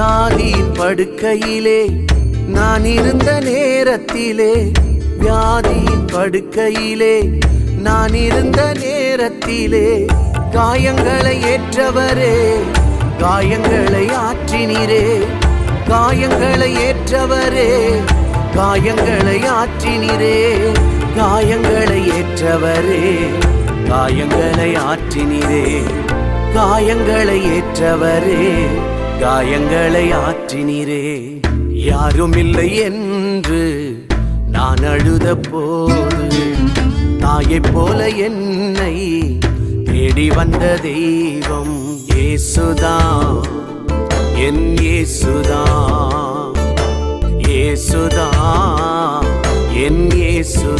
வியாதி படுக்கையிலே நான் இருந்த நேரத்திலே வியாதி படுக்கையிலே நான் இருந்த நேரத்திலே காயங்களை ஏற்றவரே காயங்களை ஆற்றினீரே காயங்களை ஏற்றவரே காயங்களை ஆற்றினீரே காயங்களை ஏற்றவரே காயங்களை ஆற்றினீரே காயங்களை ஏற்றவரே. காயங்களை ஆற்றினீரே. யாரும் இல்லை என்று நான் அழுத போது தாயைப் போல என்னை தேடி வந்த தெய்வம் ஏசுதா என் ஏசுதா ஏசுதா என் ஏசுதா